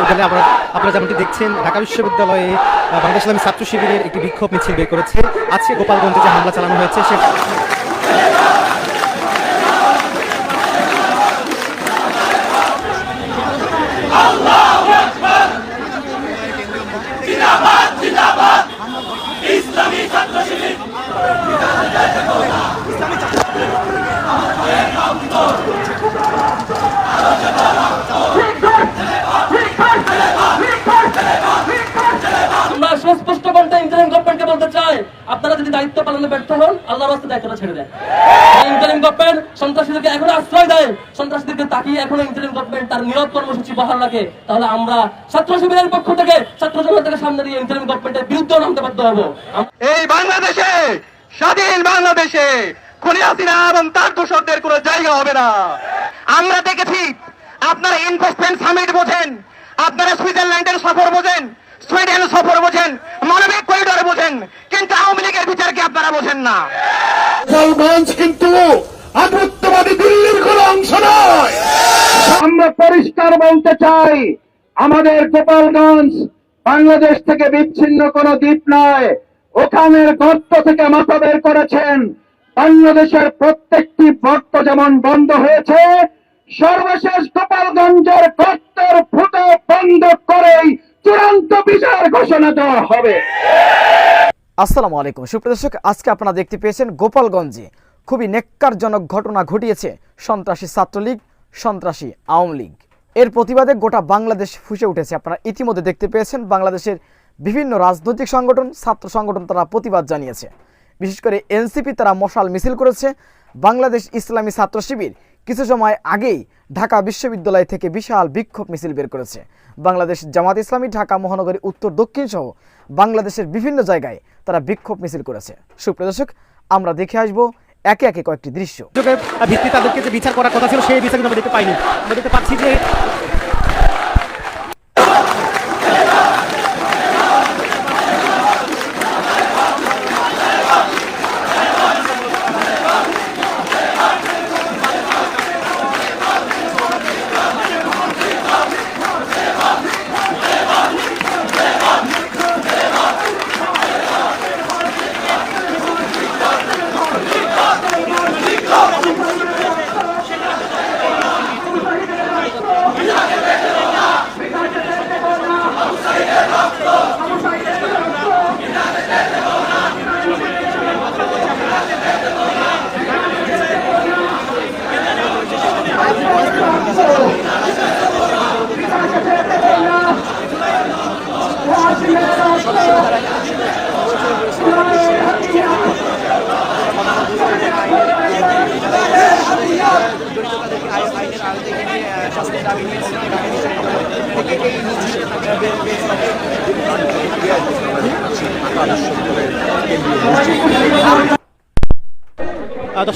বিশ্ববিদ্যালয়ে আপনারা আপনারা যেমনটি দেখছেন, ঢাকা বিশ্ববিদ্যালয়ে বাংলাদেশ ইসলামী ছাত্র শিবিরের একটি বিক্ষোভ মিছিল বের করেছে। আজকে গোপালগঞ্জে যে হামলা চালানো হয়েছে, সে আমরা সুস্পষ্ট কণ্ঠে ইন্টারিম গভর্নমেন্টকে বলতে চাই। আপনারা যদি দায়িত্ব পালনে ব্যর্থ হন, আল্লাহর রাস্তায় দায়িত্বটা ছেড়ে দেন। ইন্টারিম গভর্নমেন্ট সন্ত্রাসীদেরকে এখনও আশ্রয় দেয়। সন্ত্রাসীদেরকে তাকিয়ে এখনও ইন্টারিম গভর্নমেন্ট তার নীরব কর্মসূচি বহাল রাখে। তাহলে আমরা ছাত্র শিবিরের পক্ষ থেকে, ছাত্র জনতাকে সামনে দিয়ে ইন্টারিম গভর্নমেন্টের বিরুদ্ধে নামতে বাধ্য হব। এই বাংলাদেশে, স্বাধীন বাংলাদেশে খুনি হাসিনা এবং তার দোষরদের কোনো জায়গা হবে না। আমরা দেখেছি, আপনারা ইনভেস্টমেন্ট সামিট বোঝেন, আপনারা সুইজারল্যান্ডের সফর বোঝেন সুইডেন সফর বোঝেন মানবিক করিডোর বোঝেন, কিন্তু আওয়ামী লীগের বিচারকে আপনারা বোঝেন না? গোপালগঞ্জ কিন্তু আধিপত্যবাদী দিল্লির কোন অংশ নয়। আমরা পরিষ্কার বলতে চাই, আমাদের গোপালগঞ্জ বাংলাদেশ থেকে বিচ্ছিন্ন কোন দ্বীপ নয়। ওখানের গর্ত থেকে মাথা বের করেছেন। বাংলাদেশের প্রত্যেকটি গর্ত যেমন বন্ধ হয়েছে, সর্বশেষ গোপালগঞ্জের গর্তের ফুটো বন্ধ করেই চূড়ান্ত বিচার ঘোষণা দেওয়া হবে। আসসালামু আলাইকুম। সুপ্রদর্শক আজকে আপনারা দেখতে পেয়েছেন গোপালগঞ্জে খুবই নেককারজনক ঘটনা ঘটিয়েছে সন্ত্রাসী ছাত্রলীগ, সন্ত্রাসী আওয়ামী লীগ। এর প্রতিবাদে গোটা বাংলাদেশ ফুসে উঠেছে। আপনারা ইতিমধ্যে দেখতে পেয়েছেন বাংলাদেশের বিভিন্ন রাজনৈতিক সংগঠন, ছাত্র সংগঠন তারা প্রতিবাদ জানিয়েছে। বিশেষ করে এনসিপি তারা মশাল মিছিল করেছে। বাংলাদেশ ইসলামী ছাত্র শিবির কিছু সময় আগেই ঢাকা বিশ্ববিদ্যালয় থেকে বিশাল বিক্ষোভ মিছিল বের করেছে। বাংলাদেশ জামাত ইসলামী ঢাকা মহানগরী উত্তর দক্ষিণ সহ বাংলাদেশের বিভিন্ন জায়গায় তারা বিক্ষোভ মিছিল করেছে। সুপ্রদর্শক আমরা দেখে আসব একে একে কয়েকটি দৃশ্য। ভিত্তি তাদেরকে যে বিচার করার কথা ছিল, সেই বিচার আমরা দেখতে পাইনি। আমরা দেখতে পাচ্ছি যে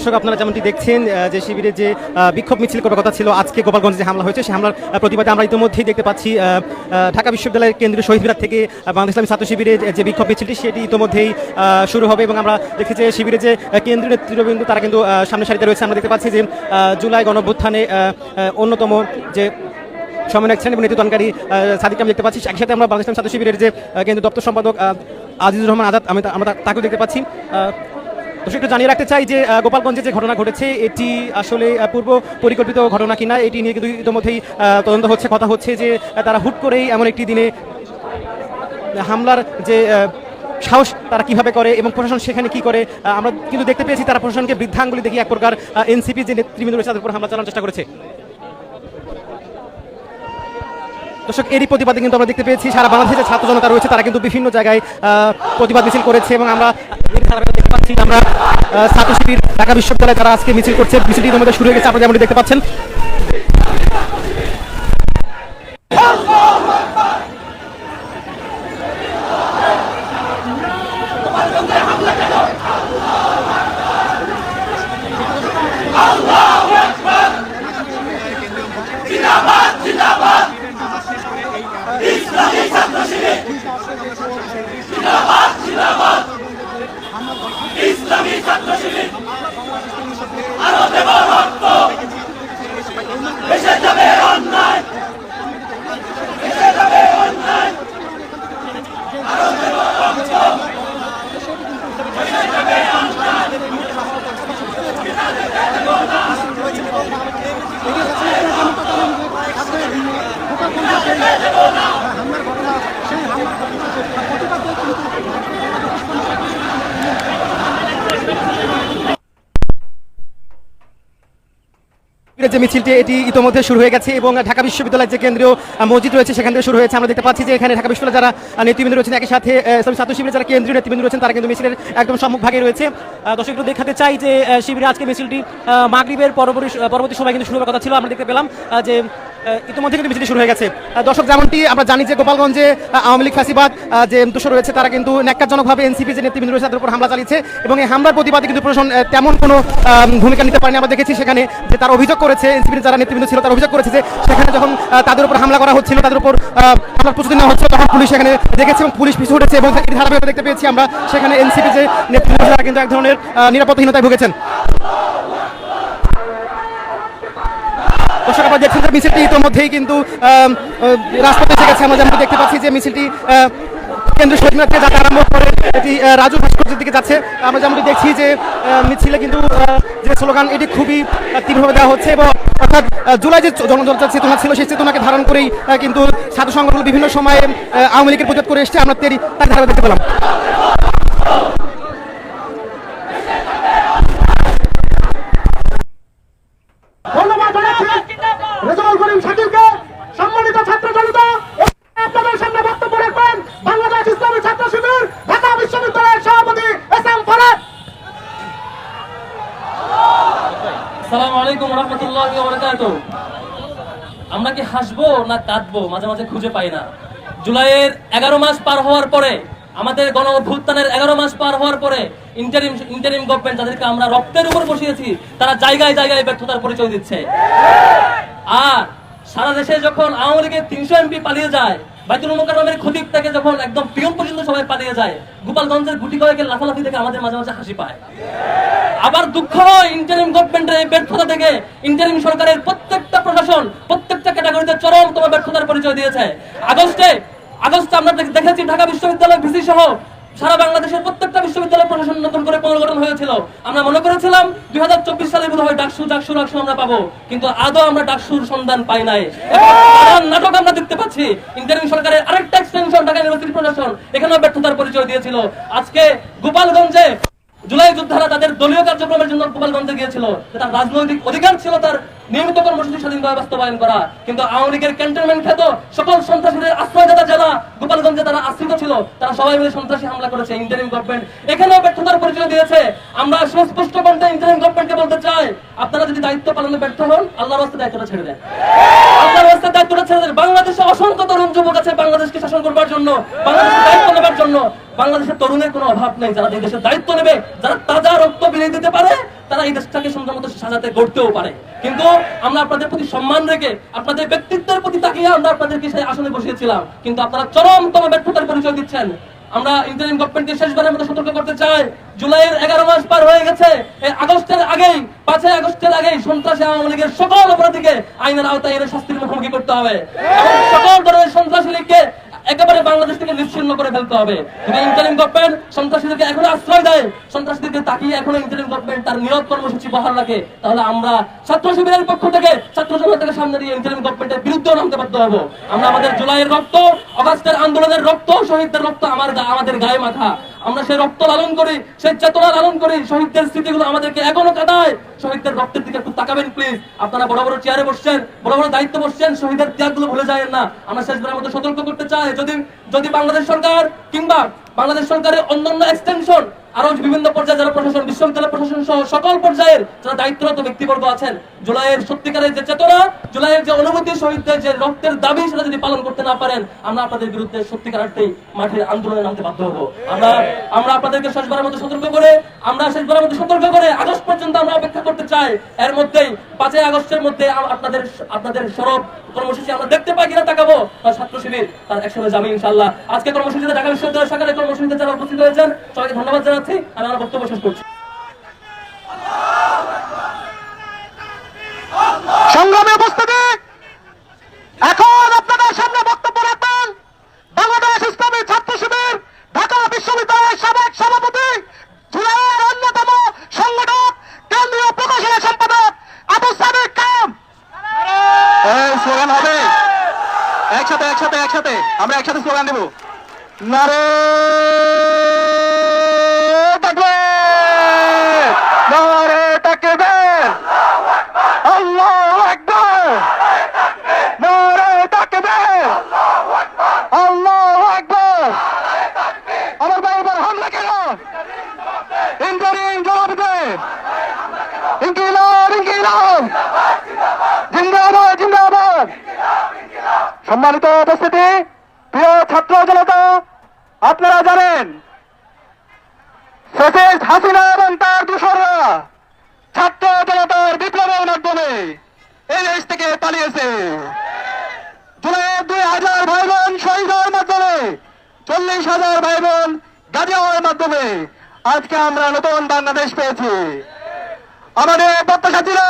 দর্শক আপনারা যেমনটি দেখছেন যে শিবিরে যে বিক্ষোভ মিছিল করার কথা ছিল আজকে গোপালগঞ্জে যে হামলা হয়েছে সেই হামলার প্রতিবাদে আমরা ইতিমধ্যেই দেখতে পাচ্ছি ঢাকা বিশ্ববিদ্যালয়ের কেন্দ্রীয় শহীদ বিরাট থেকে বাংলাদেশ ইসলামী ছাত্র শিবিরের যে বিক্ষোভ মিছিলটি সেটি ইতিমধ্যেই শুরু হবে এবং আমরা দেখি যে শিবিরের যে কেন্দ্রীয় নেতৃবৃন্দ তারা কিন্তু আহ, সামনের সারিতে রয়েছে। আমরা দেখতে পাচ্ছি যে জুলাই গণভ্যুত্থানে অন্যতম যে সমন্বয়ক শ্রেণি এবং নেতৃত্বদানকারী আহ, সাদিক আমি দেখতে পাচ্ছি। একসাথে আমরা বাংলাদেশ ছাত্র শিবিরের যে কেন্দ্রীয় দপ্তর সম্পাদক আজিজুর রহমান আজাদ আমি আমরা তাকেও দেখতে পাচ্ছি। দর্শক একটু জানিয়ে রাখতে চাই যে গোপালগঞ্জে যে ঘটনা ঘটেছে, এটি আসলে পূর্ব পরিকল্পিত ঘটনা কিনা, এটি নিয়ে কিন্তু ইতিমধ্যেই তদন্ত হচ্ছে। কথা হচ্ছে যে, তারা হুট করেই এমন একটি দিনে হামলার যে সাহস তারা কীভাবে করে এবং প্রশাসন সেখানে কি করে আমরা কিন্তু দেখতে পেয়েছি তারা প্রশাসনকে বৃদ্ধাঙ্গুলি দেখি এক প্রকার এনসিপি যে নেতৃবৃন্দ রয়েছে, তাদের উপর হামলা চালানোর চেষ্টা করেছে। দর্শক, এরই প্রতিবাদে কিন্তু আমরা দেখতে পেয়েছি, সারা বাংলাদেশের ছাত্র জনতা রয়েছে, তারা কিন্তু বিভিন্ন জায়গায় প্রতিবাদ মিছিল করেছে এবং আমরা দেখতে পাচ্ছি আমরা ছাত্র শিবির ঢাকা বিশ্ববিদ্যালয়ে তারা আজকে মিছিল করছে, মিছিলটি তোমাদের শুরু হয়ে গেছে, আপনারা যেমনটি দেখতে পাচ্ছেন। যে মিছিলটি, এটি ইতিমধ্যে শুরু হয়ে গেছে এবং ঢাকা বিশ্ববিদ্যালয়ের যে কেন্দ্রীয় মসজিদ রয়েছে, সেখান থেকে শুরু হয়েছে। আমরা দেখতে পাচ্ছি যে এখানে ঢাকা বিশ্ববিদ্যালয় যারা নেতৃবৃন্দ রয়েছেন, একই সাথে ছাত্র শিবিরের যারা কেন্দ্রীয় নেতৃবৃন্দ রয়েছেন, তারা কিন্তু মিছিলের একদম সম্মুখভাগে রয়েছে। দর্শক দেখাতে চাই যে শিবিরে আজকে মিছিলটি মাগরীবের পরবর্তী পরবর্তী সময় কিন্তু শুরু হওয়ার কথা ছিল। আমরা দেখতে পেলাম যে ইতিমধ্যে কিন্তু মিছিলটি শুরু হয়ে গেছে। দর্শক, যেমনটি আমরা জানি যে গোপালগঞ্জে আওয়ামী লীগ ফাঁসিবাদ যে দোষর রয়েছে, তারা কিন্তু ন্যাক্কারজনকভাবে এনসিপি যে নেতৃবৃন্দ রয়েছে, তাদের উপর হামলা চালিয়েছে এবং এই হামলার প্রতিবাদে কিন্তু প্রশাসন তেমন কোনো ভূমিকা নিতে পারেনি। আমরা দেখেছি সেখানে যে তারা অভিযোগ করেছে, এনসিপির যারা নেতৃবৃন্দ ছিল, তারা অভিযোগ করেছে যে সেখানে যখন তাদের উপর হামলা করা হচ্ছিল, তাদের উপর হামলার প্রস্তুতি নেওয়া হচ্ছিল, তখন পুলিশ সেখানে দেখেছে এবং পুলিশ পিছু উঠেছে এবং ধারাবাহিকতা দেখতে পেয়েছি আমরা। সেখানে এনসিপি যে নেতৃবৃন্দ, তারা কিন্তু এক ধরনের নিরাপত্তাহীনতায় ভুগেছেন। দর্শক আপনারা দেখছেন মিছিলটি ইতিমধ্যেই কিন্তু রাজপথে এসে গেছে। আমরা দেখতে পাচ্ছি যে মিছিলটি আহ, কেন্দ্রীয় শহীদ থেকে যাতে আরম্ভ করে এটি রাজু ভাস্কর্যের দিকে যাচ্ছে। আমরা যেমনটি দেখছি যে মিছিলে কিন্তু যে স্লোগান এটি খুবই তীব্রভাবে দেওয়া হচ্ছে এবং অর্থাৎ জুলাই যে জনজনতার চেতনা ছিল সেই চেতনাকে ধারণ করেই কিন্তু ছাত্র সংগঠন বিভিন্ন সময়ে আওয়ামী লীগের প্রতিবাদ করে এসছে। আমরা তার ধারা দেখতে পেলাম ধন্যবাদ জানাচ্ছি রেজাউল করিম শাকিলকে সম্মানিত ছাত্র জনতা আপনাদের সামনে বক্তব্য রাখবেন বাংলাদেশ ইসলামী ছাত্র শিবির ঢাকা বিশ্ববিদ্যালয়ের সভাপতি এস এম ফরাদ আসসালামু আলাইকুম রহমতুল্লাহ আমরা কি হাসবো না কাঁদবো? মাঝে মাঝে খুঁজে পাই না। জুলাইয়ের এগারো মাস পার হওয়ার পরে, আমাদের গণ অভ্যুত্থানের এগারো মাস পার হওয়ার পরে ইন্টারিম ইন্টারিম গভর্নমেন্ট যাদেরকে আমরা রক্তের উপর বসিয়েছি, তারা জায়গায় জায়গায় ব্যর্থতার পরিচয় দিচ্ছে। আর সারা দেশে যখন আওয়ামী লীগের তিনশো এমপি পালিয়ে যায় বাইতুল যখন একদম পিয়ন পর্যন্ত সবাই পালিয়ে যায়, গোপালগঞ্জের গুটি লাফালাফি আমাদের মাঝে মাঝে হাসি পায়। আবার দুঃখ ইন্টারিম গভর্নমেন্টের এই ব্যর্থতা থেকে। ইন্টারিম সরকারের প্রত্যেকটা প্রশাসন, প্রত্যেকটা ক্যাটাগরিতে চরম তোমার ব্যর্থতার পরিচয় দিয়েছে। আগস্টে আগস্টে আমরা দেখ- দেখেছি ঢাকা বিশ্ববিদ্যালয় ভিসি সহ সারা বাংলাদেশের প্রত্যেকটা বিশ্ববিদ্যালয় প্রশাসন নতুন করে পুনর্গঠন হয়েছিল। আমরা মনে করেছিলাম দুই হাজার চব্বিশ সালে বোধ হয় ডাকসু ডাকসু ডাকসু আমরা পাবো। কিন্তু আদৌ আমরা ডাকসুর সন্ধান পাই নাই। নাটক আমরা দেখতে পাচ্ছি। ইন্টারিম সরকারের আরেকটা এক্সটেনশন ঢাকা ইউনিভার্সিটি প্রশাসন। এখানেও ব্যর্থতার পরিচয় দিয়েছিল। আজকে গোপালগঞ্জে জুলাই যোদ্ধারা তাদের দলীয় কার্যক্রমের জন্য গোপালগঞ্জে গিয়েছিল। তার রাজনৈতিক অধিকার ছিল তার নিয়মিত কর্মসূচি স্বাধীনভাবে বাস্তবায়ন করা। কিন্তু আওয়ামী লীগের ক্যান্টনমেন্ট খ্যাত সকল সন্ত্রাসীদের আশ্রয়দাতা জেলা গোপালগঞ্জে তারা আশ্রিত ছিল, তারা সবাই মিলে সন্ত্রাসী হামলা করেছে ইন্টারিম গভর্নমেন্ট এখানেও ব্যর্থতার পরিচয় দিয়েছে। আমরা সুস্পষ্ট কণ্ঠে ইন্টারিম গভর্নমেন্টকে বলতে চাই, আপনারা যদি দায়িত্ব পালনে ব্যর্থ হন, আল্লাহর রাস্তায় দায়িত্বটা ছেড়ে দেন। আল্লাহর রাস্তায় দায়িত্বটা ছেড়ে দেন। বাংলাদেশে অসংখ্য তরুণ যুবক আছে বাংলাদেশকে শাসন করবার জন্য বাংলাদেশের দায়িত্ব নেবার জন্য। বাংলাদেশের তরুণের কোনো অভাব নেই। যারা দেশের দায়িত্ব নেবে, যারা তাজা রক্ত বিলিয়ে দিতে পারে তারা এই দেশটাকে সুন্দর মতো সাজাতে গড়তেও পারে। কিন্তু আমরা আপনাদের প্রতি সম্মান রেখে, আপনাদের ব্যক্তিত্বের প্রতি তাকিয়ে আমরা আপনাদেরকে সেই আসনে বসিয়েছিলাম। কিন্তু আপনারা চরমতম ব্যর্থতার পরিচয় দিচ্ছেন। আমরা ইন্টারিম গভর্নমেন্টকে শেষবারের মতো সতর্ক করতে চাই। জুলাইয়ের এগারো মাস পার হয়ে গেছে। আগস্টের আগেই, পাঁচই আগস্টের আগেই সন্ত্রাসী আওয়ামী লীগের সকল অপরাধীকে আইনের আওতায় এনে শাস্তির মুখোমুখি করতে হবে। সকল ধরনের সন্ত্রাসী লীগকে একেবারে বাংলাদেশ থেকে নিশ্চিন্ন করে ফেলতে হবে। যদি ইন্টারিম গভর্নমেন্ট সন্ত্রাসীদেরকে এখনও আশ্রয় দেয়। সন্ত্রাসীদেরকে তাকিয়ে এখনও ইন্টারিম গভর্নমেন্ট তার নিরব কর্মসূচি বহাল রাখে। তাহলে আমরা ছাত্র শিবিরের পক্ষ থেকে, ছাত্র জনতাকে সামনে দিয়ে ইন্টারিম গভর্নমেন্টের বিরুদ্ধে নামতে বাধ্য হব। আমরা আমাদের জুলাইয়ের রক্ত, অগাস্টের আন্দোলনের রক্ত, শহীদদের রক্ত, আমার আমাদের গায়ে মাথা। আমরা সেই রক্ত লালন করি, সেই চেতনা লালন করি শহীদদের স্মৃতিগুলো আমাদেরকে এখনও কাদায়। শহীদদের রক্তের দিকে একটু তাকাবেন প্লিজ আপনারা বড় বড় চেয়ারে বসছেন, বড় বড় দায়িত্ব বসছেন, শহীদের ত্যাগগুলো ভুলে যায় না। আমরা শেষবারের মতো সতর্ক করতে চাই। যদি যদি বাংলাদেশ সরকার কিংবা বাংলাদেশ সরকারের অন্যান্য এক্সটেনশন আরও বিভিন্ন পর্যায়ে যারা প্রশাসন বিশ্ববিদ্যালয় প্রশাসন সহ সকল পর্যায়ের যারা দায়িত্বরত ব্যক্তিবর্গ আছেন, জুলাইয়ের সত্যিকারের যে চেতনা, জুলাইয়ের যে অনুভূতি শহীদদের যে রক্তের দাবি সেটা যদি পালন করতে না পারেন, আমরা আপনাদের বিরুদ্ধে সত্যিকার অর্থেই মাঠের আন্দোলনে নামতে বাধ্য হব। আমরা আমরা আপনাদেরকে শেষবারের মধ্যে সতর্ক করে, আমরা শেষবারের মধ্যে সতর্ক করে আগস্ট পর্যন্ত আমরা অপেক্ষা করতে চাই। এর মধ্যেই পাঁচই আগস্টের মধ্যে আপনাদের আপনাদের সরব কর্মসূচি আমরা দেখতে পাই কিনা তাকাবো। তার ছাত্র শিবির, তার একসঙ্গে যাবে ইনশাল্লাহ আজকে কর্মসূচিতে ঢাকা বিশ্ববিদ্যালয় সরকারের কর্মসূচিতে যারা উপস্থিত হয়েছেন, সবাইকে ধন্যবাদ জানাচ্ছি। আমি আমার বক্তব্য শেষ করছি। সংগ্রামে এখন আপনাদের সামনে বক্তব্য রাখবেন বাংলাদেশ ইসলামী ছাত্র শিবির ঢাকা বিশ্ববিদ্যালয়ের সাবেক সভাপতি জুলাইয়ের অন্যতম সংগঠক কেন্দ্রীয় প্রকাশনা সম্পাদক আবু সাদিক কাম স্লোগান হবে। একসাথে একসাথে একসাথে। আমরা একসাথে স্লোগান দেব। নারে সম্মানিত উপস্থিতি, প্রিয় ছাত্র জনতা, আপনারা জানেন ফ্যাসিস্ট হাসিনা এবং তার দূষররা ছাত্র জনতার বিপ্লবের মাধ্যমে এই দেশ থেকে পালিয়েছে। দুই হাজার ভাই বোন শহীদ হওয়ার মাধ্যমে, চল্লিশ হাজার ভাই বোন গাজী হওয়ার মাধ্যমে আজকে আমরা নতুন বাংলাদেশ পেয়েছি। আমাদের প্রত্যাশা ছিল,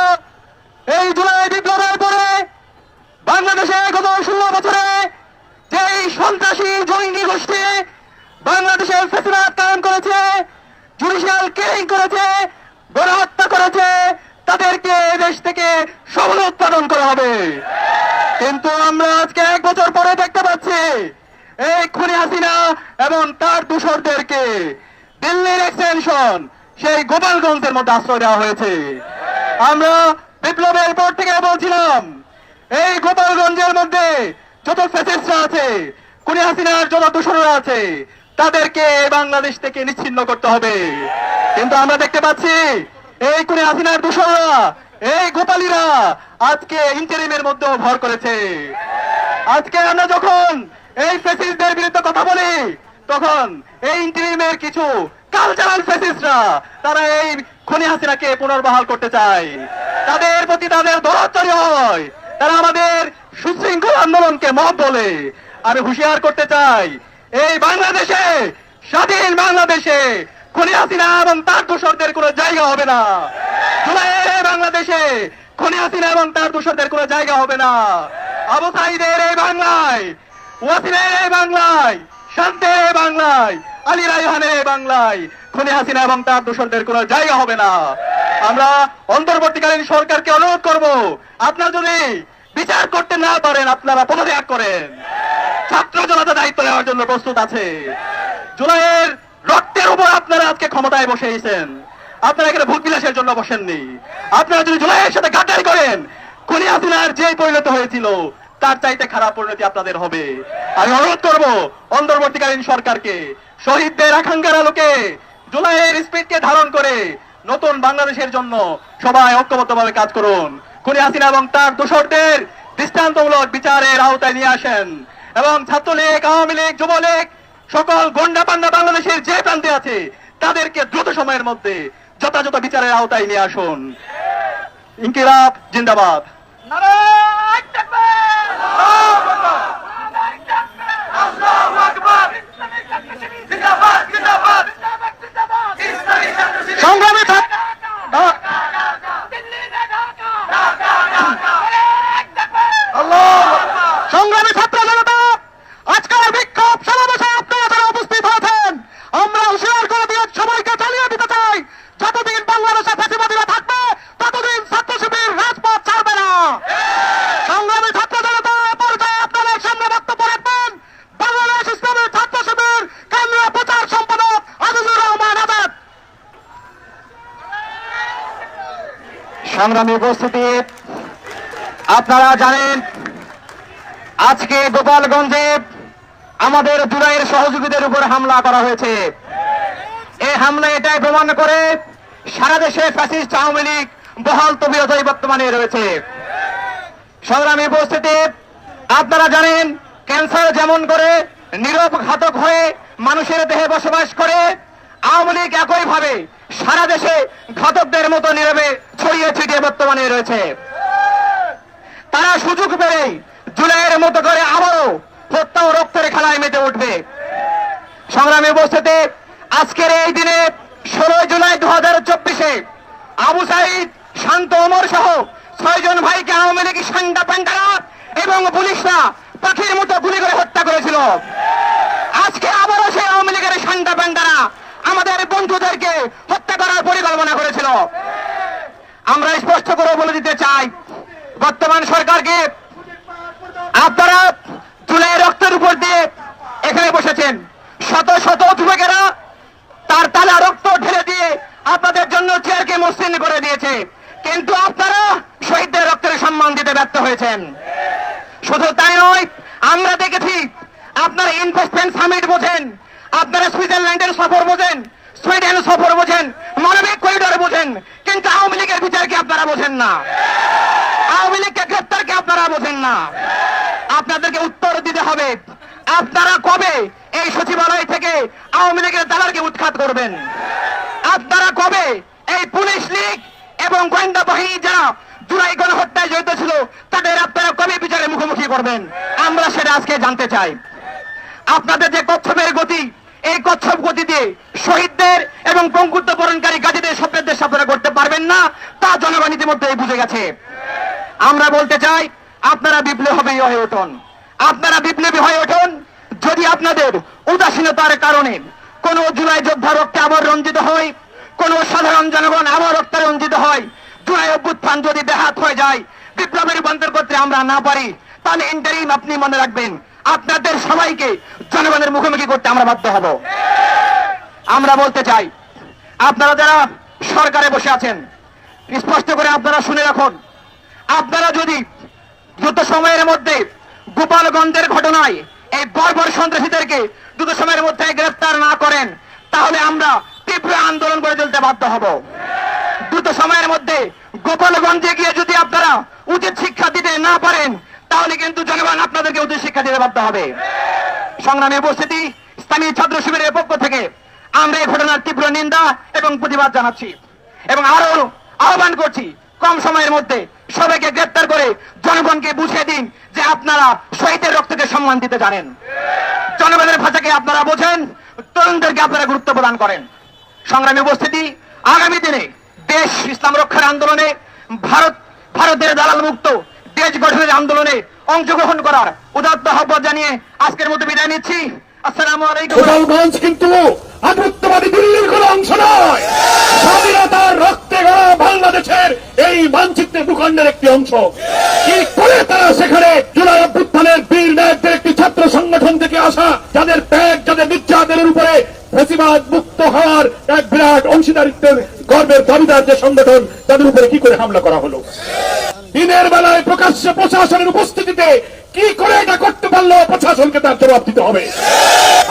এই জুলাই গত বছরে সন্ত্রাসী জঙ্গি গোষ্ঠী বাংলাদেশের করেছে, জুডিশিয়াল করেছে, গণহত্যা করেছে, তাদেরকে দেশ থেকে উৎপাদন করা হবে। কিন্তু আমরা আজকে এক বছর পরে দেখতে পাচ্ছি, এই খুনি হাসিনা এবং তার দূষরদেরকে দিল্লির এক্সটেনশন সেই গোপালগঞ্জের মধ্যে আশ্রয় দেওয়া হয়েছে। আমরা বিপ্লবের পর থেকে বলছিলাম এই গোপালগঞ্জের মধ্যে যত ফেসিস্টরা আছে, খুনি হাসিনার যত দূষণরা আছে, তাদেরকে বাংলাদেশ থেকে নিচ্ছিন্ন করতে হবে। কিন্তু আমরা দেখতে পাচ্ছি, এই খুনি হাসিনার দূষণরা এই গোপালীরা আজকে ইন্টারিমের মধ্যেও ভর করেছে। আজকে আমরা যখন এই ফেসিস্টদের বিরুদ্ধে কথা বলি, তখন এই ইন্টারিমের কিছু কালচারাল ফেসিস্টরা তারা এই খনি হাসিনাকে পুনর্বহাল করতে চায়। তাদের প্রতি তাদের দরদ হয়। তারা আমাদের সুশৃঙ্খল আন্দোলনকে মত বলে। আমি হুঁশিয়ার করতে চাই, এই বাংলাদেশে, স্বাধীন বাংলাদেশে খনি হাসিনা এবং তার দোষরদের কোনো জায়গা হবে না। বাংলাদেশে খনি হাসিনা এবং তার দোষরদের কোনো জায়গা হবে না। আবু সাইদের এই বাংলায়, ওয়াসিমের এই বাংলায়, শান্তের এই বাংলায়, আলী রাইহানের এই বাংলায় খনি হাসিনা এবং তার দোষরদের কোনো জায়গা হবে না। আমরা অন্তর্বর্তীকালীন সরকারকে অনুরোধ করব, আপনারা যদি বিচার করতে না পারেন, আপনারা পদত্যাগ করেন। ছাত্র জনতা দায়িত্ব নেওয়ার জন্য প্রস্তুত আছে। জুলাইয়ের রক্তের উপর আপনারা আজকে ক্ষমতায় বসে এসেছেন আপনারা এখানে ভোট বিলাসের জন্য বসেননি। আপনারা যদি জুলাইয়ের সাথে গাদ্দারি করেন, খুনি হাসিনার যে পরিণত হয়েছিল, তার চাইতে খারাপ পরিণতি আপনাদের হবে। আমি অনুরোধ করব অন্তর্বর্তীকালীন সরকারকে, শহীদদের আকাঙ্ক্ষার আলোকে জুলাইয়ের স্পিডকে ধারণ করে নতুন বাংলাদেশের জন্য সবাই ঐক্যবদ্ধভাবে কাজ করুন। খুনি হাসিনা এবং তার দোষরদের দৃষ্টান্তমূলক বিচারের আওতায় নিয়ে আসেন। এবং ছাত্রলীগ, আওয়ামী লীগ, যুবলীগ, সকল গন্ডা পান্ডা বাংলাদেশের যে প্রান্তে আছে, তাদেরকে দ্রুত সময়ের মধ্যে যথাযথ বিচারের আওতায় নিয়ে আসুন। ইনকিলাব, জিন্দাবাদ। সংগ্রামী ছাত্র- সংগ্রামী ছাত্র জনতা আজকের বিক্ষোভ সমাবেশে আপনারা যারা উপস্থিত হয়েছেন আমরা হুঁশিয়ার করে দিয়ে সবাইকে চালিয়ে দিতে চাই যতদিন বাংলাদেশে ফেসিবাদীরা থাকবে ততদিন ছাত্র শিবির রাজপথ ছাড়বে না সংগ্রামী ছাত্র জনতা পর্যায়ে আপনাদের সামনে বক্তব্য রাখবেন বাংলাদেশ ইসলামী ছাত্র শিবির কেন্দ্রীয় প্রচার সম্পাদক আজিজুর রহমান আজাদ সংগ্রামী উপস্থিতি, আপনারা জানেন, আজকে গোপালগঞ্জে আমাদের দুরাইয়ের সহযোগীদের উপর হামলা করা হয়েছে। এই হামলা এটাই প্রমাণ করে সারা দেশে ফ্যাসিস্ট আওয়ামী লীগ বহাল তবিয়তই বর্তমানে রয়েছে। সংগ্রামী উপস্থিতি, আপনারা জানেন, ক্যান্সার যেমন করে নীরব ঘাতক হয়ে মানুষের দেহে বসবাস করে, আওয়ামী লীগ একইভাবে সারা দেশে ঘাতকদের মতো নীরবে ছড়িয়ে ছিটিয়ে বর্তমানে রয়েছে। তারা সুযোগ পেলেই জুলাইয়ের মতো করে আবারও হত্যা ও রক্তের খেলায় মেতে উঠবে। সংগ্রামী উপস্থিতি, আজকের এই দিনে ষোলোই জুলাই দু হাজার চব্বিশে আবু সাইদ শান্ত ওমর সহ ছয়জন ভাইকে আওয়ামী লীগ সান্ডা প্যান্ডারা এবং পুলিশরা পাখির মতো গুলি করে হত্যা করেছিল আজকে আবারও সেই আওয়ামী লীগের সান্ডা প্যান্ডারা আমাদের বন্ধুদেরকে হত্যা করার পরিকল্পনা করেছিল। আমরা স্পষ্ট করে বলে দিতে চাই, বর্তমান সরকারকে আপনারা চুলাই রক্তের উপর দিয়ে এখানে বসেছেন। শত শত যুবকেরা তার তালা রক্ত ঢেলে দিয়ে আপনাদের জন্য চেয়ারকে মসৃণ করে দিয়েছে। কিন্তু আপনারা শহীদদের রক্তের সম্মান দিতে ব্যর্থ হয়েছেন। শুধু তাই নয়, আমরা দেখেছি আপনারা ইনভেস্টমেন্ট সামিট বোঝেন, আপনারা সুইজারল্যান্ডের সফর বোঝেন সুইডেন সফর বোঝেন মানবিক করিডোর বোঝেন, কিন্তু আওয়ামী লীগের বিচারকে আপনারা বোঝেন না। আওয়ামী লীগকে গ্রেপ্তারকে আপনারা বোঝেন না। আপনাদেরকে উত্তর দিতে হবে, আপনারা কবে এই সচিবালয় থেকে আওয়ামী লীগের দালালকে উৎখাত করবেন? আপনারা কবে এই পুলিশ লীগ এবং গোয়েন্দা বাহিনী যারা জুলাই গণহত্যায় জড়িত ছিল, তাদের আপনারা কবে বিচারে মুখোমুখি করবেন? আমরা সেটা আজকে জানতে চাই। আপনাদের যে কচ্ছপের গতি এই কচ্ছপ গতি দিয়ে শহীদদের এবং পঙ্গুত্ব বরণকারী গাজীদের স্বপ্নের দেশ আপনারা করতে পারবেন না, তা জনগণ ইতিমধ্যে বুঝে গেছে। আমরা বলতে চাই, আপনারা বিপ্লবী হয়ে উঠুন। আপনারা বিপ্লবী হয়ে উঠুন যদি আপনাদের উদাসীনতার কারণে কোন জুলাই যোদ্ধা রক্তে আবার রঞ্জিত হয়, কোন সাধারণ জনগণ আবার রক্তে রঞ্জিত হয়, জুলাই অভ্যুত্থান যদি ব্যাহাত হয়ে যায়, বিপ্লবের রূপান্তর করতে আমরা না পারি, তাহলে ইন্টারিম আপনি মনে রাখবেন আপনাদের সবাইকে জনগণের মুখোমুখি করতে আমরা বাধ্য হব। আমরা বলতে চাই, আপনারা যারা সরকারে বসে আছেন, স্পষ্ট করে আপনারা শুনে রাখুন, আপনারা যদি দ্রুত সময়ের মধ্যে গোপালগঞ্জের ঘটনায় এই বর্বর সন্ত্রাসীদেরকে দ্রুত সময়ের মধ্যে গ্রেফতার না করেন, তাহলে আমরা তীব্র আন্দোলন করে তুলতে বাধ্য হব। দ্রুত সময়ের মধ্যে গোপালগঞ্জে গিয়ে যদি আপনারা উচিত শিক্ষা দিতে না পারেন তাহলে কিন্তু জনগণ আপনাদেরকে উচিত শিক্ষা দিতে বাধ্য হবে। সংগ্রামী উপস্থিতি, স্থানীয় ছাত্র শিবিরের পক্ষ থেকে আমরা এই ঘটনার তীব্র নিন্দা এবং প্রতিবাদ জানাচ্ছি এবং আরও আহ্বান করছি, কম সময়ের মধ্যে সবাইকে গ্রেপ্তার করে জনগণকে বুঝিয়ে দিন যে আপনারা শহীদের রক্তকে সম্মান দিতে জানেন। জনগণের ভাষাকে আপনারা বোঝেন, তরুণদেরকে আপনারা গুরুত্ব প্রদান করেন। সংগ্রামী উপস্থিতি, আগামী দিনে দেশ ইসলাম রক্ষার আন্দোলনে ভারত, ভারতের দালাল মুক্ত দেশ গঠনের আন্দোলনে অংশগ্রহণ করার উদাত্ত আহ্বান জানিয়ে আজকের মতো বিদায় নিচ্ছি। ছাত্র সংগঠন থেকে আসা, যাদের প্যাক যাদের নির্যাতনের উপরে মুক্ত হওয়ার এক বিরাট অংশীদারিত্বের গর্বের দাবিদার যে সংগঠন, তাদের উপরে কি করে হামলা করা হলো? দিনের বেলায় প্রকাশ্যে প্রশাসনের উপস্থিতিতে। কি করে এটা করতে পারল? প্রশাসনকে তার জবাব দিতে হবে।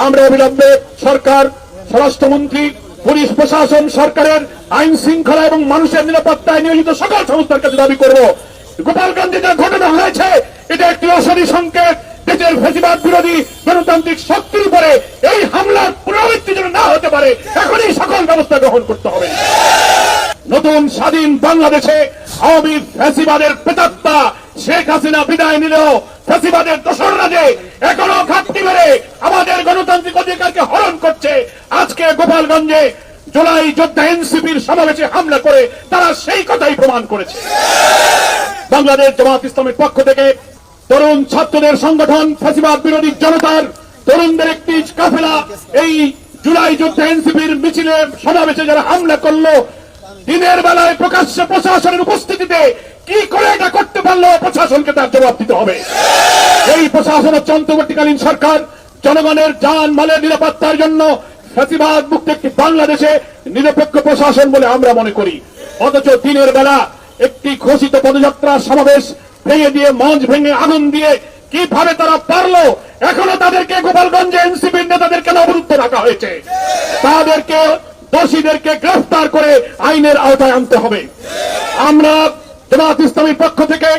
আমরা অবিলম্বে সরকার, স্বরাষ্ট্রমন্ত্রী, পুলিশ প্রশাসন, সরকারের আইন শৃঙ্খলা এবং মানুষের নিরাপত্তায় নিয়োজিত সকল সংস্থার কাছে দাবি করব। গোপালগঞ্জে যা ঘটনা হয়েছে। এটা একটি অশনি সংকেত। দেশের ফেসিবাদ বিরোধী গণতান্ত্রিক শক্তির উপরে এই হামলার পুনরাবৃত্তি যেন না হতে পারে, এখনই সকল ব্যবস্থা গ্রহণ করতে হবে। নতুন স্বাধীন বাংলাদেশে আওয়ামী ফ্যাসিবাদের প্রেতাত্মা শেখ হাসিনা বিদায় নিল ফ্যাসিবাদের দোসররা যে এখনও ঘাটতি মেরে আমাদের গণতান্ত্রিক অধিকারকে হরণ করছে, আজকে গোপালগঞ্জে জুলাই যোদ্ধা এনসিপির সমাবেশে হামলা করে তারা সেই কথাই প্রমাণ করেছে। বাংলাদেশ জামাত ইসলামের পক্ষ থেকে তরুণ ছাত্রদের সংগঠন ফ্যাসিবাদ বিরোধী জনতার তরুণদের একটি কাফেলা এই জুলাই যুদ্ধ এনসিপির মিছিলে সমাবেশে যারা হামলা করল, দিনের বেলায় প্রকাশ্যে প্রশাসনের উপস্থিতিতে কি করে এটা করতে পারল? প্রশাসনকে তার জবাব দিতে হবে। এই প্রশাসন হচ্ছে অন্তর্বর্তীকালীন সরকার। জনগণের যান মালের নিরাপত্তার জন্য ফ্যাসিবাদ মুক্ত একটি বাংলাদেশে নিরপেক্ষ প্রশাসন বলে আমরা মনে করি। অথচ দিনের বেলা একটি ঘোষিত পদযাত্রা সমাবেশ ভেঙে দিয়ে, মঞ্চ ভেঙে আগুন দিয়ে কীভাবে তারা পারল, এখনও তাদেরকে গোপালগঞ্জে এনসিপির নেতাদের কেন অবরুদ্ধ রাখা হয়েছে। তাদেরকে দোষীদেরকে গ্রেফতার করে আইনের আওতায় আনতে হবে। আমরা জামাত ইসলামীর পক্ষ থেকে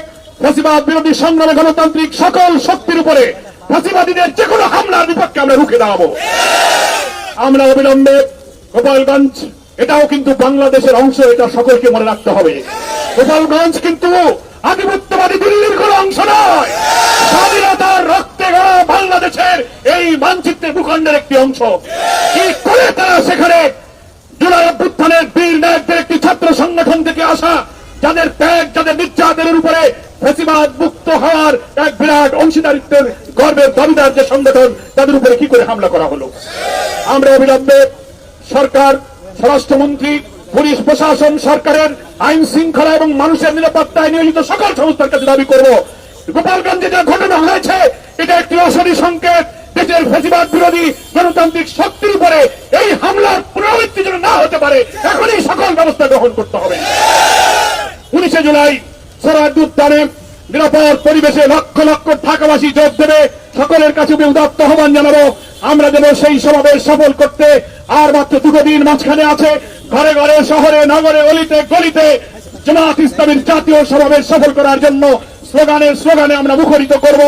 ফ্যাসিবাদ বিরোধী সংগ্রামে গণতান্ত্রিক সকল শক্তির উপরে ফ্যাসিবাদীদের যে কোনো হামলার বিপক্ষে আমরা রুখে দাঁড়াবো। আমরা অবিলম্বে গোপালগঞ্জ, এটাও কিন্তু বাংলাদেশের অংশ, এটা সকলকে মনে রাখতে হবে। গোপালগঞ্জ কিন্তু আধিপত্যবাদী দিল্লির কোন অংশ নয়। স্বাধীনতার রক্তে গড়া বাংলাদেশের এই মানচিত্রে ভূখণ্ডের একটি অংশ। কি করে তারা সেখানে জুলাই অভ্যুত্থানের বীর নায়কদের একটি ছাত্র সংগঠন থেকে আসা যাদের ত্যাগ, যাদের নির্যাতনের উপরে ফেসিবাদ মুক্ত হওয়ার এক বিরাট অংশীদারিত্বের গর্বের দাবিদার যে সংগঠন, তাদের উপরে কি করে হামলা করা হলো? আমরা অবিলম্বে সরকার, স্বরাষ্ট্রমন্ত্রী, পুলিশ, প্রশাসন, সরকারের আইন শৃঙ্খলা এবং মানুষের নিরাপত্তায় নিয়োজিত সকল সংস্থার কাছে দাবি করব। গোপালগঞ্জে যা ঘটনা হয়েছে, এটা একটি অশনি সংকেত। দেশের ফেসিবাদ বিরোধী গণতান্ত্রিক শক্তির উপরে এই হামলার পুনরাবৃত্তি যেন না হতে পারে, এখনই সকল ব্যবস্থা গ্রহণ করতে হবে। উনিশে জুলাই সরাদ উদ্যানে নিরাপদ পরিবেশে লক্ষ লক্ষ ঢাকাবাসী যোগ দেবে। সকলের কাছে উদাত্ত আহ্বান জানাব, আমরা যেন সেই সমাবেশ সফল করতে আর মাত্র দুটো দিন মাঝখানে আছে। ঘরে ঘরে, শহরে, নগরে, অলিতে, গলিতে জামাত ইসলামের জাতীয় সমাবেশ সফল করার জন্য স্লোগানের স্লোগানে আমরা মুখরিত করব।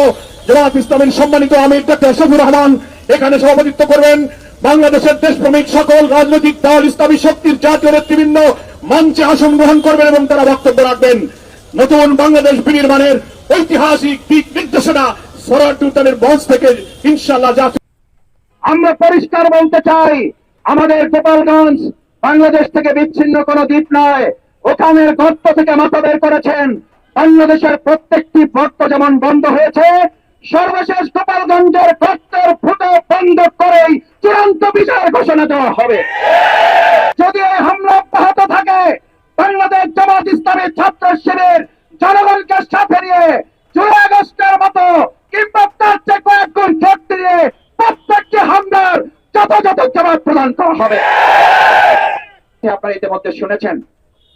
জামাত ইসলামের সম্মানিত আমির ডক্টর শফিউর রহমান, এখানে সভাপতিত্ব করবেন বাংলাদেশের দেশপ্রেমিক সকল রাজনৈতিক দল, ইসলামী শক্তির জাতীয় নেতৃবৃন্দ মঞ্চে আসন গ্রহণ করবেন এবং তারা বক্তব্য রাখবেন। নতুন বাংলাদেশ বিনির্মাণের ঐতিহাসিক দিক নির্দেশনা সরাটুতানের মঞ্চ থেকে ইনশাল্লাহ যা আমরা পরিষ্কার বলতে চাই, আমাদের গোপালগঞ্জ বাংলাদেশ থেকে বিচ্ছিন্ন কোন দ্বীপ নয়। ওখানের গর্ত থেকে মাথা বের করেছেন। বাংলাদেশের প্রত্যেকটি গর্ত যেমন বন্ধ হয়েছে সর্বশেষ গোপালগঞ্জের গর্তের ফুটো বন্ধ করেই চূড়ান্ত বিচার ঘোষণা দেওয়া হবে। যদি এই হামলা অব্যাহত থাকে, বাংলাদেশ জামাত ইসলামের ছাত্র শিবির জনগণকে সাথে নিয়ে জুলাই আগস্টের মতো কিংবা তার চেয়ে কয়েক গুণ শক্তি দিয়ে প্রত্যেকটি হামলার যথাযথ জবাব প্রদান করা হবে। আপনারা ইতিমধ্যে শুনেছেন?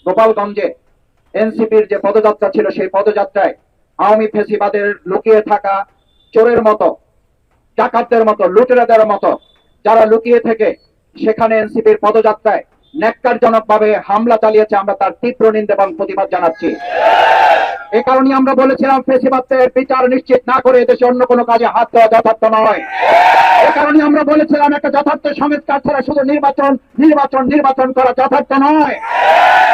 গোপালগঞ্জে এনসিপির যে পদযাত্রা ছিল সেই পদযাত্রায় আওয়ামী ফেসিবাদের লুকিয়ে থাকা চোরের মতো, ডাকাতদের মতো, লুটেরাদের মতো, যারা লুকিয়ে থেকে সেখানে এনসিপির পদযাত্রায় ন্যাক্কারজনক ভাবে হামলা চালিয়েছে, আমরা তার তীব্র নিন্দা এবং প্রতিবাদ জানাচ্ছি। এ কারণে আমরা বলেছিলাম ফেসিবাদের বিচার নিশ্চিত না করে দেশে অন্য কোনো কাজে হাত দেওয়া যথার্থ নয়। এ কারণে আমরা বলেছিলাম, একটা যথার্থ সংস্কার ছাড়া শুধু নির্বাচন নির্বাচন নির্বাচন করা যথার্থ নয়।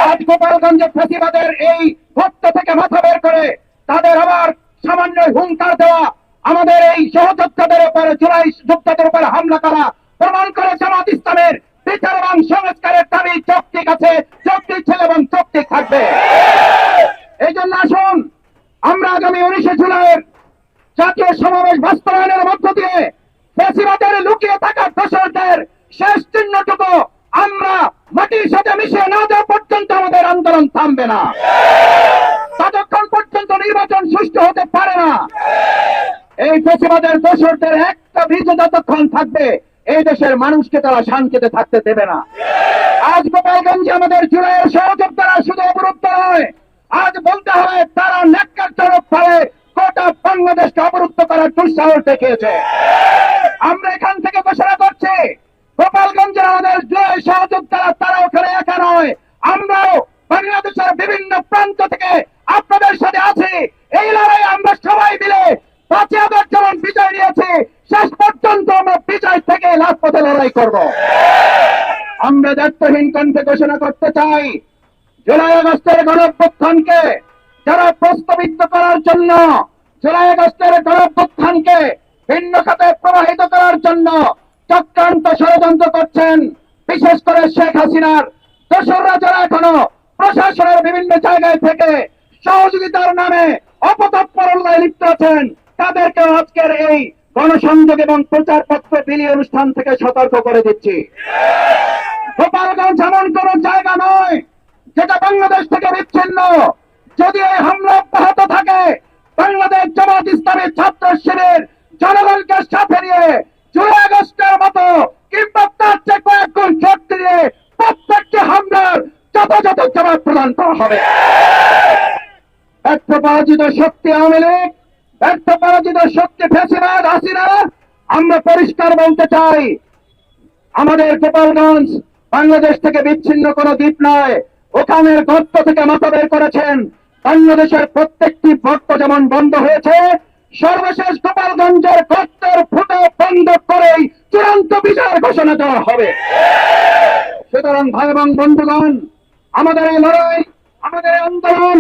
আজ গোপালগঞ্জে ফেসিবাদের এই ভক্ত থেকে মাথা বের করে তাদের আবার সামান্য হুঙ্কার দেওয়া, আমাদের এই সহযোদ্ধাদের উপরে জুলাই যোদ্ধাদের উপরে হামলা করা, প্রমাণ করে জামাত ইসলামের বিচার এবং সংস্কারের দাবি আছে চুক্তি ছিল এবং চুক্তি থাকবে। এই জন্য আসুন, আমরা আগামী উনিশে জুলাইয়ের জাতীয় সমাবেশ বাস্তবায়নের মধ্য দিয়ে ফেসিবাদের লুকিয়ে থাকা দোষরদের শেষ চিহ্নটুকু আমরা মাটির সাথে মিশিয়ে না দেওয়া পর্যন্ত আমাদের আন্দোলন থামবে না। ততক্ষণ পর্যন্ত নির্বাচন সুষ্ঠু হতে পারে না। এই ফেসিবাদের দোষরদের একটা বীজ যতক্ষণ থাকবে, এই দেশের মানুষকে তারা শান্তিতে থাকতে দেবে না। আজ গোপালগঞ্জে আমাদের জুলাইয়ের সহযোদ্ধারা শুধু অবরুদ্ধ নয়, আজ বলতে হবে তারা ন্যাক্কারজনক ভাবে গোটা বাংলাদেশকে অবরুদ্ধ করার দুঃসাহস দেখিয়েছে। আমরা এখান থেকে ঘোষণা করছি গোপালগঞ্জের আমাদের জুলাই সহযোদ্ধারা তারা ওখানে একা নয়। আমরাও বাংলাদেশের বিভিন্ন প্রান্ত থেকে আপনাদের সাথে আছি। এই লড়াই আমরা সবাই মিলে যেমন বিজয় শেষ পর্যন্ত আমরা বিজয় থেকে লাস্ট পথে লড়াই করব। আমরা দায়িত্বহীন কণ্ঠে ঘোষণা করতে চাই, জুলাই আগস্টের গণঅভ্যুত্থানকে যারা প্রস্তাবিত করার জন্য, জুলাই আগস্টের গণঅভ্যুত্থানকে ভিন্ন খাতে প্রবাহিত করার জন্য চক্রান্ত ষড়যন্ত্র করছেন, বিশেষ করে শেখ হাসিনার। দোসররা যারা এখনও প্রশাসনের বিভিন্ন জায়গায় থেকে সহযোগিতার নামে অপতৎপরতায় লিপ্ত আছেন তাদেরকে আজকের এই গণসংযোগ এবং প্রচার পত্র বিলি অনুষ্ঠান থেকে সতর্ক করে দিচ্ছি। গোপালগঞ্জ এমন কোন জায়গা নয় যেটা বাংলাদেশ থেকে বিচ্ছিন্ন। যদি এই হামলা অব্যাহত থাকে, বাংলাদেশ জামাত ইসলামের ছাত্র শিবির জনগণকে সাথে নিয়ে মতো কিংবা তার চেয়ে শক্তি দিয়ে প্রত্যেকটি হামলার যথাযথ জবাব প্রদান করা হবে। পরাজিত শক্তি আওয়ামী লীগ পরাজিত শক্তি আমরা পরিষ্কার বলতে চাই, আমাদের গোপালগঞ্জ বাংলাদেশ থেকে বিচ্ছিন্ন কোন দ্বীপ নয়, ওখানের গর্ত থেকে মাথা বের করেছেন। বাংলাদেশের প্রত্যেকটি গর্ত যেমন বন্ধ হয়েছে সর্বশেষ গোপালগঞ্জের গর্তের ফুটো বন্ধ করেই চূড়ান্ত বিচার ঘোষণা দেওয়া হবে। সুতরাং ভাই এবং বন্ধুগণ, আমাদের এই লড়াই, আমাদের আন্দোলন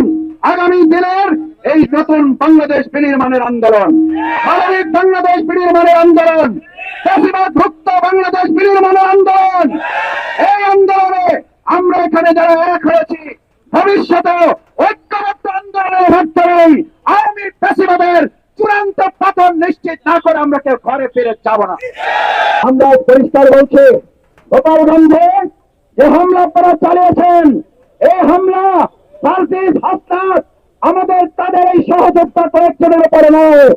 আগামী দিনের এই নতুন বাংলাদেশ বিনির্মাণের আন্দোলন। মানবিক বাংলাদেশ বিনির্মাণের আন্দোলন চাষিবাদ মুক্ত বাংলাদেশ বিনির্মাণের আন্দোলন। এই আন্দোলনে আমরা এখানে যারা এক হয়েছি ভবিষ্যতে ঐক্যবদ্ধ আন্দোলনের মাধ্যমে আওয়ামী চাষিবাদের চূড়ান্ত পতন নিশ্চিত না করে আমরা কেউ ঘরে ফিরে যাব না। আমরা পরিষ্কার বলছি গোপালগঞ্জে যে হামলা আপনারা চালিয়েছেন, এই হামলা সার্জিস হাসনাত আমাদের তাদের এই সহযোগিতা কয়েকজনের উপরে নয়।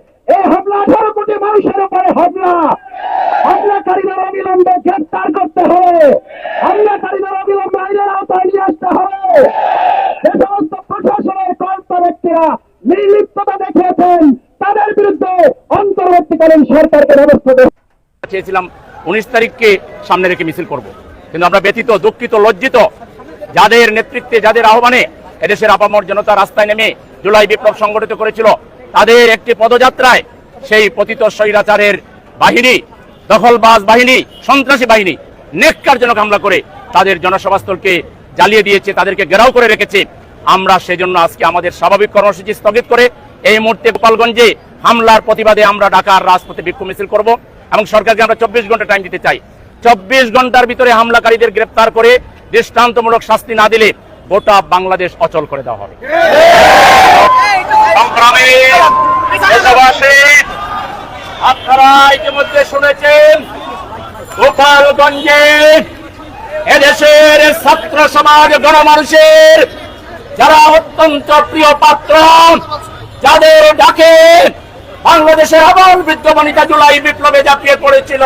চেয়েছিলাম উনিশ তারিখকে সামনে রেখে মিছিল করব। কিন্তু আমরা ব্যথিত, দুঃখিত, লজ্জিত, যাদের নেতৃত্বে, যাদের আহ্বানে এদেশের আপামর জনতা রাস্তায় নেমে জুলাই বিপ্লব সংগঠিত করেছিল, তাদের একটি পদযাত্রায় সেই পতিত স্বৈরাচারের বাহিনী, দখলবাজ বাহিনী, সন্ত্রাসী বাহিনী নেককারজনক হামলা করে তাদের জনসভাস্থলকে জ্বালিয়ে দিয়েছে, তাদেরকে ঘেরাও করে রেখেছে। আমরা সেজন্য আজকে আমাদের স্বাভাবিক কর্মসূচি স্থগিত করে এই মুহূর্তে গোপালগঞ্জে হামলার প্রতিবাদে আমরা ঢাকার রাজপথে বিক্ষোভ মিছিল করব এবং সরকারকে আমরা চব্বিশ ঘণ্টা টাইম দিতে চাই। চব্বিশ ঘণ্টার ভিতরে হামলাকারীদের গ্রেপ্তার করে দৃষ্টান্তমূলক শাস্তি না দিলে গোটা বাংলাদেশ অচল করে দেওয়া হবে। আপনারা ইতিমধ্যে শুনেছেন, গোপালগঞ্জে এদেশের ছাত্র সমাজ গণমানুষের যারা অত্যন্ত প্রিয় পাত্র, যাদের ডাকে বাংলাদেশের আবার বৃদ্ধ বনিতা জুলাই বিপ্লবে ঝাঁপিয়ে পড়েছিল।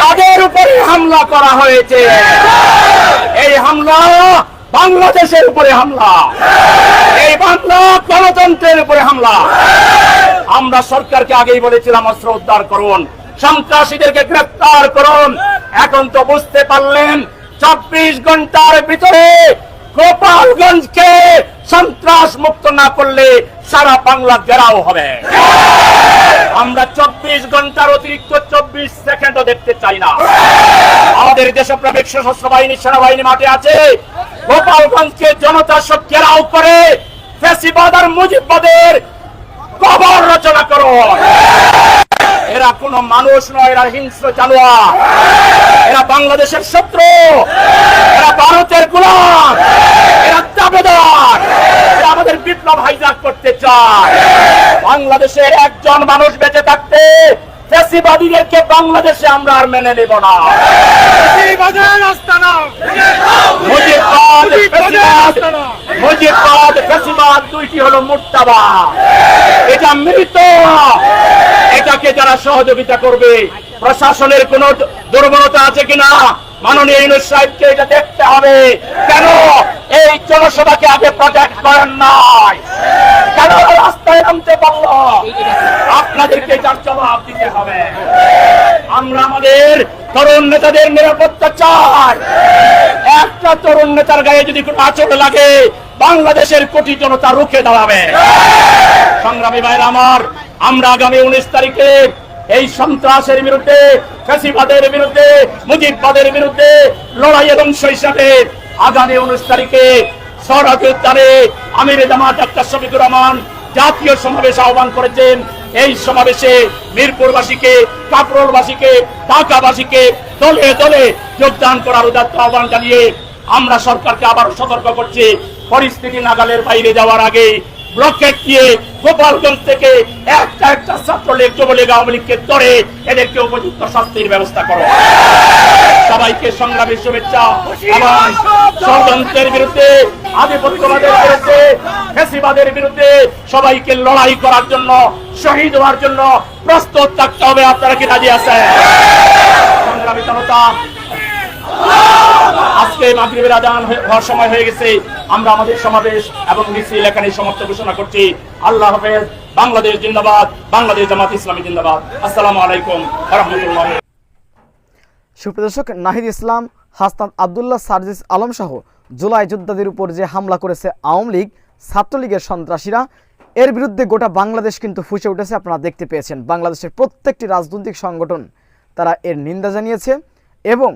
তাদের উপরে হামলা করা হয়েছে। এই হামলা বাংলাদেশের উপরে হামলা। এই বাংলা গণতন্ত্রের উপরে হামলা। আমরা সরকারকে আগেই বলেছিলাম, অস্ত্র উদ্ধার করুন। সন্ত্রাসীদেরকে গ্রেফতার করুন। এখন তো বুঝতে পারলেন, চব্বিশ ঘণ্টার ভিতরে গোপালগঞ্জকে সন্ত্রাস মুক্ত না করলে সারা বাংলা ঘেরাও হবে। আমরা চব্বিশ ঘণ্টার অতিরিক্ত চব্বিশ সেকেন্ডও দেখতে চাই না। আমাদের দেশপ্রেমিক সশস্ত্র বাহিনী, সেনাবাহিনী মাঠে আছে। গোপালগঞ্জকে জনতা সব ঘেরাও করে। ফেসিবাদ আর মুজিববাদের কবর রচনা করো। এরা কোন মানুষ নয় এরা হিংস্র জানোয়া এরা বাংলাদেশের শত্রু। এরা ভারতের গোলাম। এরা দাবেদার। এরা আমাদের বিপ্লব হাইজাক করতে চায়। বাংলাদেশের একজন মানুষ বেঁচে থাকতে ফেসিবাদীদেরকে বাংলাদেশে আমরা আর মেনে নেব না। মুজিববাদ, ফ্যাসিবাদ, প্রশাসনের কোন দুর্বলতা আছে কিনা, মাননীয় সাহেবকে এটা দেখতে হবে। কেন? এই জনসভাকে আগে প্রজেক্ট করেন নাই। কেন রাস্তায় নামতে পারল? আপনাদেরকে যার জবাব দিতে হবে। আমরা আমাদের তরুণ নেতাদের নিরাপত্তা চাই। একটা তরুণ নেতার গায়ে যদি কোনো আচরণ লাগে, বাংলাদেশের কোটি জনতা রুখে দাঁড়াবে। সংগ্রামী ভাইরা আমার, আমরা আগামী উনিশ তারিখে এই সন্ত্রাসের বিরুদ্ধে, ফ্যাসিবাদের বিরুদ্ধে, মুজিববাদের বিরুদ্ধে লড়াইয়ের অংশ হিসাবে আগামী উনিশ তারিখে সরাজ উদ্যানে আমির জামাত ডাক্তার শফিকুর রহমান জাতীয় সমাবেশ আহ্বান করেছেন। এই সমাবেশে মিরপুরবাসীকে কাপড়বাসীকে ঢাকাবাসীকে দলে দলে যোগদান করার উদাত্ত আহ্বান জানিয়ে আমরা সরকারকে আবার সতর্ক করছি। পরিস্থিতি নাগালের বাইরে যাওয়ার আগে ব্লকেট দিয়ে গোপালগঞ্জ থেকে একটা একটা ছাত্রলীগ, যুবলীগ, আওয়ামী লীগকে ধরে এদেরকে উপযুক্ত শাস্তির ব্যবস্থা করো। সবাইকে সংগ্রামী শুভেচ্ছা। এবং ষড়যন্ত্রের বিরুদ্ধে, আধিপত্যবাদের বিরুদ্ধে ফেসিবাদের বিরুদ্ধে সবাইকে লড়াই করার জন্য শহীদ হওয়ার জন্য প্রস্তুত থাকতে হবে। আপনারা কি রাজি জনতা, আজকে মাগরিবের আজান হওয়ার সময় হয়ে গেছে। আমরা আমাদের সমাবেশ এবং মিছিল এখানে সমাপ্ত ঘোষণা করছি। আল্লাহ হাফেজ, বাংলাদেশ জিন্দাবাদ, বাংলাদেশ জামাত ইসলামী জিন্দাবাদ। আসসালামু আলাইকুম রহমতুল্লাহ সুপ্রদর্শক নাহিদ ইসলাম, হাসনাত আবদুল্লাহ সার্জিস আলম সহ জুলাই যোদ্ধাদের উপর যে হামলা করেছে আওয়ামী লীগ, ছাত্রলীগের সন্ত্রাসীরা এর বিরুদ্ধে গোটা বাংলাদেশ কিন্তু ফুসে উঠেছে, আপনারা দেখতে পেয়েছেন। বাংলাদেশের প্রত্যেকটি রাজনৈতিক সংগঠন তারা এর নিন্দা জানিয়েছে এবং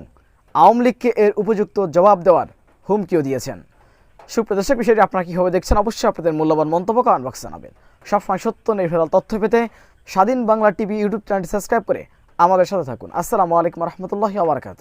আওয়ামী লীগকে এর উপযুক্ত জবাব দেওয়ার হুমকিও দিয়েছেন। সুপ্রদর্শক বিষয়টি আপনারা কীভাবে দেখছেন? অবশ্যই আপনাদের মূল্যবান মন্তব্য কমেন্ট বক্সে জানাবেন। সবসময় সত্য, নির্ভেজাল তথ্য পেতে স্বাধীন বাংলা টিভি ইউটিউব চ্যানেলটি সাবস্ক্রাইব করে আমাদের সাথে থাকুন। আসসালামু আলাইকুম রহমতুল্লাহ আবরকাত